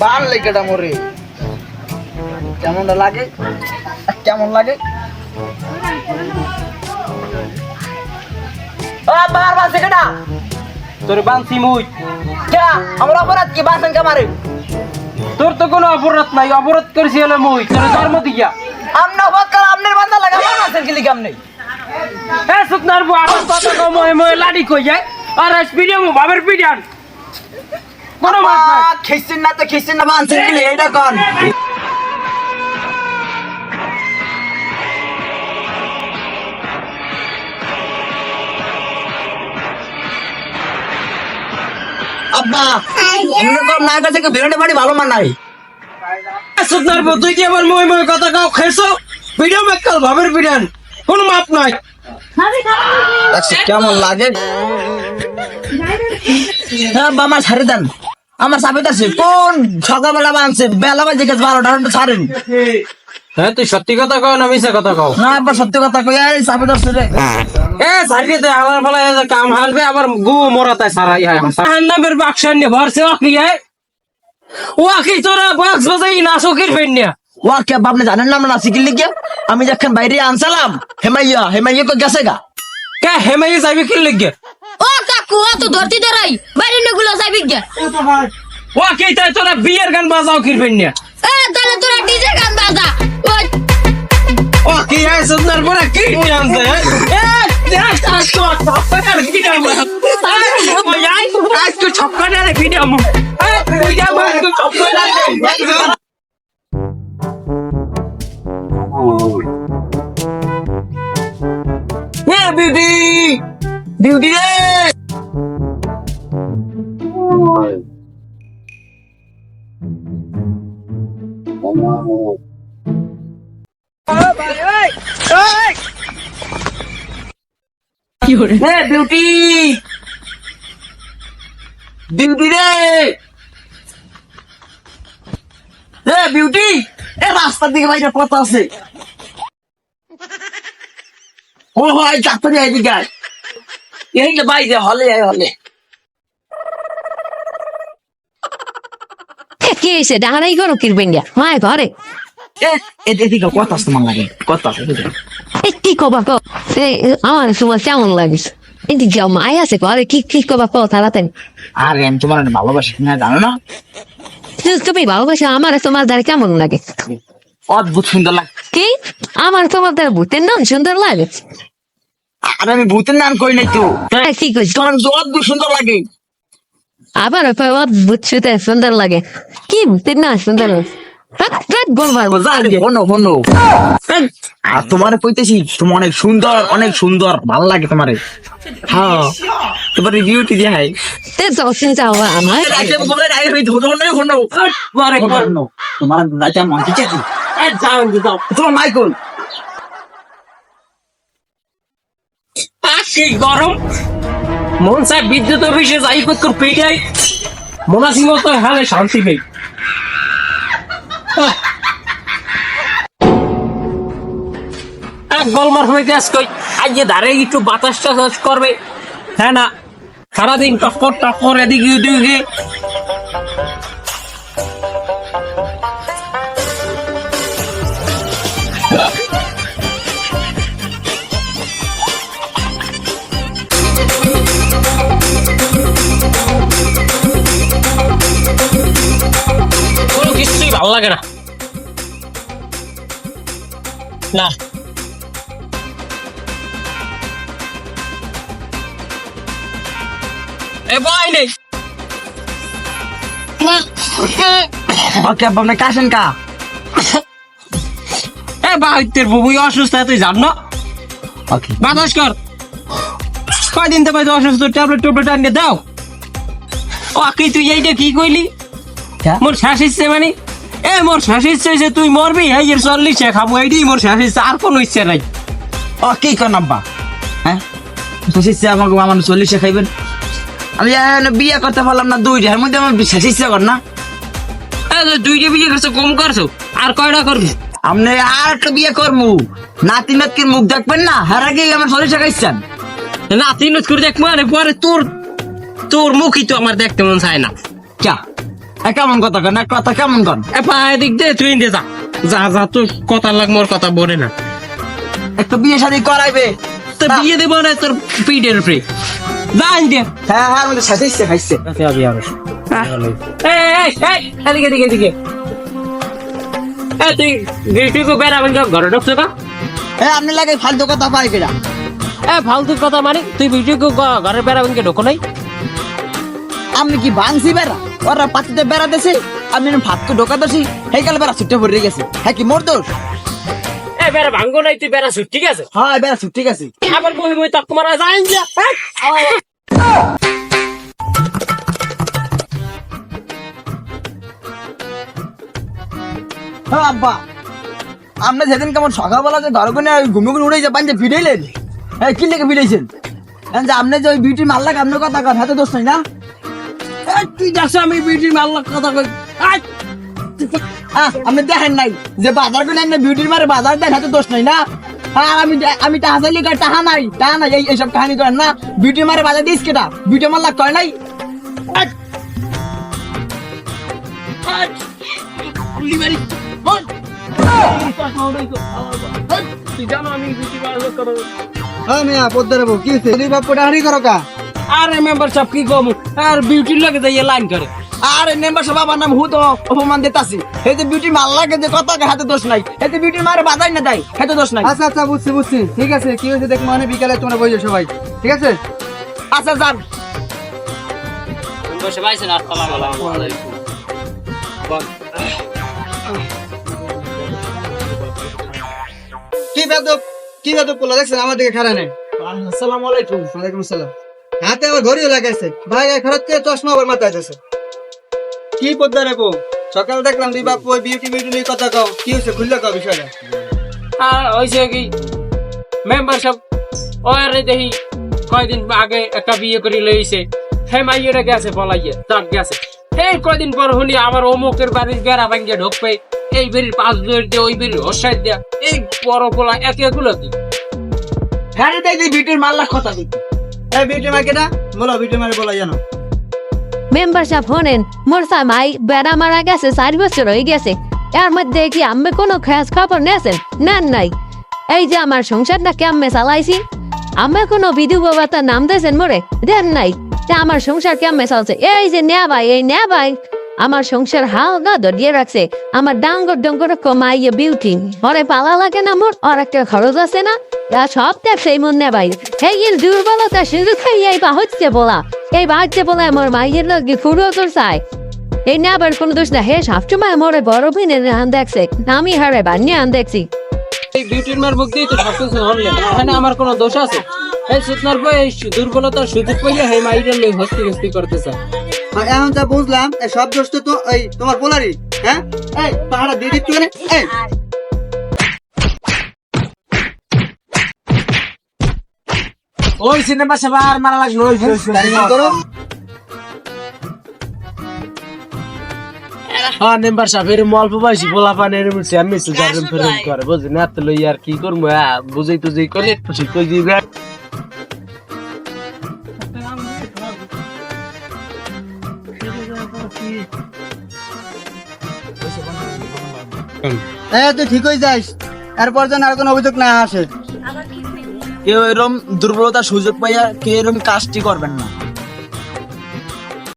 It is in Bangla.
বান লেগেটা মরে। কেমনটা লাগে? কেমন লাগে? বার বাসে কেটা তোর বানছি মুই। কেটা আমার অপরাধ কি? বাসন কামারে তোর তো কোনো অপরাধ নাই অপরাধ করেছি হলো মুই তোর জন্ম দিয়া। আমনা অপরাধ করে আপনার বান্দা লাগে আমার বাসন কি লিখে আপনি এ সুতনার বউ আমার কথা কম ময়ে লাডি কই যায়? আর স্পিডিয়াম বাবের পিডিয়ান। কোনো নাই। খিসছেন না তো খিসছেন না বানছেন কি এইটা কন? আব্বা এরকম না কাছে বেরোনে বাড়ি ভালো সুতনার তুই কি আবার ময়ে ময়ে কথা কাও খেছো ভিডিও মেকাল বাবের পিডিয়ান কোনো মাপ নাই। কেমন লাগে? হ্যাঁ আব্বা ছাড়ে দেন। আমার সাবিত আছে কোন সকালবেলা বানছে? বেলা বাজে গেছে বারোটা ঘণ্টা ছাড়েন। হ্যাঁ তুই সত্যি কথা কও না মিছা কথা কও? না আব্বা সত্যি কথা কই এই সাবিত আছে রে। এ সারিয়ে তো আমার ফলে কাম হালবে আবার গু মরাতায় সারাই হয় হান্নামের বাক্স নিয়ে ভরছে ওকি হয়? ওকি তোরা বক্স বাজাই না চকির ফেন্নিয়া ওয়া কে আপনি জানেন না আমরা নাসিকির লিগে আমি যখন বাইরে আনসালাম হেমাইয়া হেমাইয়া তো গেছে গা? কে হেমাই যাবি কি? লিগে ও কাকু অত ধরতি ধরাই বাইরে নেগুলো যাবি গে ওকি তাই তোরা বিয়ের গান বাজাও কি ফেন্নিয়া এ তাহলে তোরা ডিজে গান বাজা ওই ওকি আই সুন্দর বড় কি নিয়ে আনছে এ আজ তো ছক্কার কি নাম আজ তো ভিডিও ভিডিও তো রে এ বিউটি বিউটি রে! এ বিউটি এ রাস্তার দিকে বাইরে পথ আছে। ও ভাই চাকরি এদিকে এই বাইরে হলে হলে। এ কি হইছে? ডাহারাই করো কিরবেন গিয়া মায় ঘরে। এদিকে কত আছে তোমার লাগে? কত আছে কি কবা কো? এ এ, আমার সময় কেমন লাগিস এদিক যাও মায় আছে ঘরে কি কি কবা কো তাড়াতাড়ি? আরে আমি তোমার ভালোবাসি না জানো না? তুমি ভালোবাসো আমার তোমার দ্বারা কেমন লাগে? অদ্ভুত সুন্দর লাগে কি? আমার তোমার দ্বারা ভূতের নাম সুন্দর লাগে? আর আমি ভূতের নাম করি নাই তো? এ, কি কইছ? তোমার অদ্ভুত সুন্দর লাগে। আবার সুন্দর লাগে। কি ভূতের নাম সুন্দর লাগে? আর তোমার কইতেছি তুমি অনেক সুন্দর অনেক সুন্দর ভালো লাগে তোমারে। হ্যাঁ তোমার বিউটি দিয়ে হাই তোমার রাজা চাকরি তোমার মাইকল কি গরম। মন চায় বিদ্যুৎ অফিসে যাই করতে পেটাই মোনাসি মতো হালে শান্তি। এক গলমার হইতে আজ কই? আজ যে ধারে একটু বাতাস টাতাস করবে। হ্যাঁ না, সারাদিন টক্কর টক্কর এদিকে ওদিকে। লাগে না। না। এ ভাই নেই ওকে আপনি কাশেন কা? এ ভাই তোর বুবুই অসুস্থ তুই জান না। ওকে। বাতাস কর কয়দিন তো ভাই অসুস্থ ট্যাবলেট ট্যাবলেট আনিয়ে দাও। ও তুই এইটা কি কইলি? মোর শ্বাস ইচ্ছে মানে। এ মোর শ্বাস ইচ্ছে হয়েছে তুই মরবি? এই এর চল্লিশ খাব এইটাই মোর শ্বাস ইচ্ছে আর কোনো ইচ্ছে নাই। ও কি করেন আব্বা? হ্যাঁ? বুঝিচ্ছে আমাকে আমার চল্লিশে খাইবেন। আমি এখনও বিয়ে করতে পারলাম না দুইটা এর মধ্যে আমার বিশ্বাস ইচ্ছা কর না। দুইটা বিয়ে করছ কম করছ আর কয়টা করবি? আপনি আর একটা বিয়ে করব। নাতি নাতকির মুখ দেখবেন না হার আগেই আমার চল্লিশে খাইছেন। না তিন করে দেখ মানে পরে তোর তোর মুখই তো আমার দেখতে মন চায় না। এ, কেমন কথা কন? এক কথা কেমন কন? এ পা এদিক দে তুই দে যা। যা যা তুই কথা লাগ মোর কথা বলে না। একটু বিয়ে শাদী করাইবে। তো বিয়ে দেবো না তোর পিঠের উপরে। যা দে হ্যাঁ হ্যাঁ আমাদের সাথে ইচ্ছে খাইছে। এই, এদিকে এদিকে এদিকে। এই তুই গিফটি কো বেড়া ভাঙ্গা ঘরে ঢুকছো কা? হ্যাঁ আপনি লাগে ফালতু কথা পাই কেডা এ ফালতু কথা মানে? তুই ভিডিও কো ঘরের বেড়া ভাঙ্গে ঢোকো নাই? আপনি কি ভাঙছি বেড়া? ওরা পাতিতে বেড়া দেছে আমি ভাতকে ঢোকা দছি কালে বেড়া ছুটে পড়ে গেছে। হ্যাঁ কি মোর দোষ? বেড়া ভাঙ্গো নাই তুই বেড়া সুট ঠিক আছে? হ্যাঁ বেড়া ছুট ঠিক আছে। আবার বই বই তক মারা যায় যা হ্যাঁ? আব্বা। আপনি সেদিন কেমন সকালবেলা যে ঘর কোনে ঘুমে ঘুরে উড়ে যাবেন যে ফিরেলেন হ্যাঁ কি লেগে ফিরেছেন যে আপনি যে ওই বিউটি মারলাক আপনার কথা কন তো দোষ নাই না? তুই দেখছ আমি বিউটি মারলাম কথা কই? আপনি দেখেন নাই যে বাজার করে আপনি বিউটির মারে বাজার দেন হাতে দোষ নাই না? হ্যাঁ আমি আমি টাহা চাইলি টাহা নাই টাহা নাই এইসব কাহিনী করেন না। বিউটি মারে বাজার দিস কেটা? বিউটি মারলাক কয় নাই? গুলি আমি হ্যাঁ পদ্মারে কি হয়েছে বাপ পোটাহারি করো কা? আরে মেম্বার সব কি কম? আর বিউটির লগে যাইয়ে লাইন করে। আরে মেম্বার সব বাবার নাম হুতো অপমান দিতাছি। এই যে বিউটি মারলাকে যে কথা হাতে দোষ নাই। এই যে বিউটি মারে বাজাই না দেয় হাতে দোষ নাই। আচ্ছা আচ্ছা বুঝছি বুঝছি। ঠিক আছে কি হয়েছে দেখ মানে বিকালে তোমরা বইছো সবাই। ঠিক আছে? আচ্ছা যান। বসে পাইছেন আসসালামু আলাইকুম। কি বেদব কি বেদব পোলা দেখছেন আমার দিকে খারাপ নেই। আসসালামু আলাইকুম। ওয়ালাইকুম আসসালাম। হাতে আবার ঘড়িও লাগাইছে। ভাই এক খরচ থেকে চশমা আবার মাথায় আছে কি পদ্মা রেবো সকাল দেখলাম দুই বাপ ওই বিউটি বিউটি নিয়ে কথা কও। কি হয়েছে খুললে কও বিষয়টা। আর হয়েছে কি? মেম্বার সব ওরে দেখি কয়দিন আগে একটা বিয়ে করে লইছে হে মাইয়েরা গেছে পলাইয়ে তাক গেছে। এই কয়দিন পর শুনি আমার অমুকের বাড়ির বেড়া ভাঙ্গে ঢোকবে। এই বেরির পাঁচ দৌড় দিয়ে ওই বেরির ওসাই দেয়া। এই বড় পোলা একে এগুলো কি? হ্যাঁ রে দেখি বিউটির মাল্লা কথা দিই এই বিউটি মা বলো বিউটি মারে বলো, জানো। মেম্বারশিপ হনেন, মোর সামাই বেড়া মারা গেছে, চার বছর হয়ে গেছে। এর মধ্যে কি আমি কোনো খেয়াজ খবর নেছেন? নেন নাই। এই যে আমার সংসারটা কেমনে চালাইছি? আমি কোনো বিধু বাবা নাম দিয়েছেন মোরে? দেন নাই। আমার সংসার কেমনে চলছে? এই যে নে ভাই এই নেয়া ভাই আমার সংসার হাল গা ধরিয়ে রাখছে। আমার ডাঙ্গর ডঙ্গর কমাইয়ে বিউটি ওরে পালা লাগে না মোর, আর একটা খরচ আছে না? তা সব দেখ সেই মন নে ভাই এই দুর্বলতা শুধু বা হচ্ছে বলা। এই আমার মাইয়ের লগে ফুরো তোর এই না আবার কোনো দোষ না, হে সবসময় মোরে বড় আন দেখছে। আমি হারে বান্যে আন দেখছি। এই বিউটির মার মুখ দিয়ে তো এখানে আমার কোনো দোষ আছে? এই সুতনার বই এই সুযোগ হে হস্তি হস্তি এখন যা বুঝলাম এই সব দোষ তো তোমার পোলারি হ্যাঁ? এই পাহাড়া দিয়ে দিচ্ছ মানে এই। ওই সিনেমা সেবা আর মারা লাগল ওই তাই হ্যাঁ মেম্বার সাহেব এরম অল্প বয়সী পোলা পানি এরম চেয়ারম্যান করে না তো লই আর কি করব? হ্যাঁ বুঝাই টুজাই করে খুশি কই এই তুই ঠিক হয়ে যাস এরপর যেন আর কোনো অভিযোগ না আসে। কেউ এরম দুর্বলতার সুযোগ পাইয়া কেউ এরম কাজটি করবেন না।